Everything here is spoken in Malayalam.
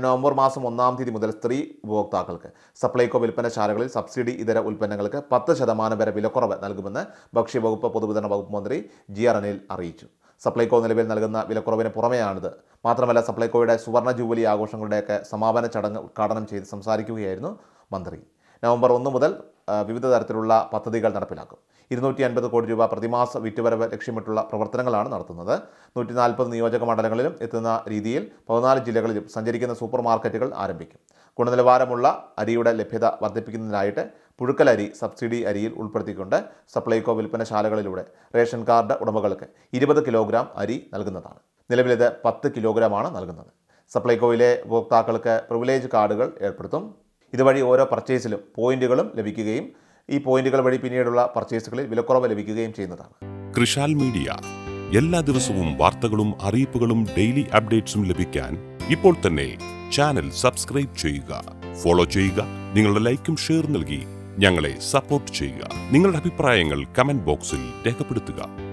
നവംബർ മാസം ഒന്നാം തീയതി മുതൽ സ്ത്രീ ഉപഭോക്താക്കൾക്ക് സപ്ലൈകോ വിൽപ്പനശാലകളിൽ സബ്സിഡി ഇതര ഉൽപ്പന്നങ്ങൾക്ക് പത്ത് ശതമാനം വരെ വിലക്കുറവ് നൽകുമെന്ന് ഭക്ഷ്യവകുപ്പ് പൊതുവിതരണ വകുപ്പ് മന്ത്രി ജി ആർ അനിൽ അറിയിച്ചു. സപ്ലൈകോ നിലവിൽ നൽകുന്ന വിലക്കുറവിന് പുറമെയാണിത്. മാത്രമല്ല സപ്ലൈകോയുടെ സുവർണ ജൂബിലി ആഘോഷങ്ങളുടെയൊക്കെ സമാപന ചടങ്ങ് ഉദ്ഘാടനം ചെയ്ത് സംസാരിക്കുകയായിരുന്നു മന്ത്രി. നവംബർ ഒന്ന് മുതൽ വിവിധ തരത്തിലുള്ള പദ്ധതികൾ നടപ്പിലാക്കും. ഇരുന്നൂറ്റി അൻപത് കോടി രൂപ പ്രതിമാസ വിറ്റുവരവ് ലക്ഷ്യമിട്ടുള്ള പ്രവർത്തനങ്ങളാണ് നടത്തുന്നത്. നൂറ്റി നാൽപ്പത് നിയോജക മണ്ഡലങ്ങളിലും എത്തുന്ന രീതിയിൽ പതിനാല് ജില്ലകളിലും സഞ്ചരിക്കുന്ന സൂപ്പർ മാർക്കറ്റുകൾ ആരംഭിക്കും. ഗുണനിലവാരമുള്ള അരിയുടെ ലഭ്യത വർദ്ധിപ്പിക്കുന്നതിനായിട്ട് പുഴുക്കലരി സബ്സിഡി അരിയിൽ ഉൾപ്പെടുത്തിക്കൊണ്ട് സപ്ലൈകോ വിൽപ്പനശാലകളിലൂടെ റേഷൻ കാർഡ് ഉടമകൾക്ക് ഇരുപത് കിലോഗ്രാം അരി നൽകുന്നതാണ്. നിലവിലിത് പത്ത് കിലോഗ്രാമാണ് നൽകുന്നത്. സപ്ലൈകോയിലെ ഉപഭോക്താക്കൾക്ക് പ്രിവിലേജ് കാർഡുകൾ ഏർപ്പെടുത്തും. ഇതുവഴി ഓരോ പർച്ചേസിലും പോയിന്റുകളും ലഭിക്കുകയും ഈ പോയിന്റുകൾ വഴി പിന്നീടുള്ള പർച്ചേസുകളിൽ വിലക്കുറവ് ലഭിക്കുകയും ചെയ്യുന്നതാണ്. കൃഷാൽ മീഡിയ. എല്ലാ ദിവസവും വാർത്തകളും അറിയിപ്പുകളും ഡെയിലി അപ്ഡേറ്റ്സും ലഭിക്കാൻ ഇപ്പോൾ തന്നെ ചാനൽ സബ്സ്ക്രൈബ് ചെയ്യുക. ഫോളോ ചെയ്യുക. നിങ്ങളുടെ ലൈക്കും ഷെയർ നൽകി ഞങ്ങളെ സപ്പോർട്ട് ചെയ്യുക. നിങ്ങളുടെ അഭിപ്രായങ്ങൾ കമന്റ് ബോക്സിൽ രേഖപ്പെടുത്തുക.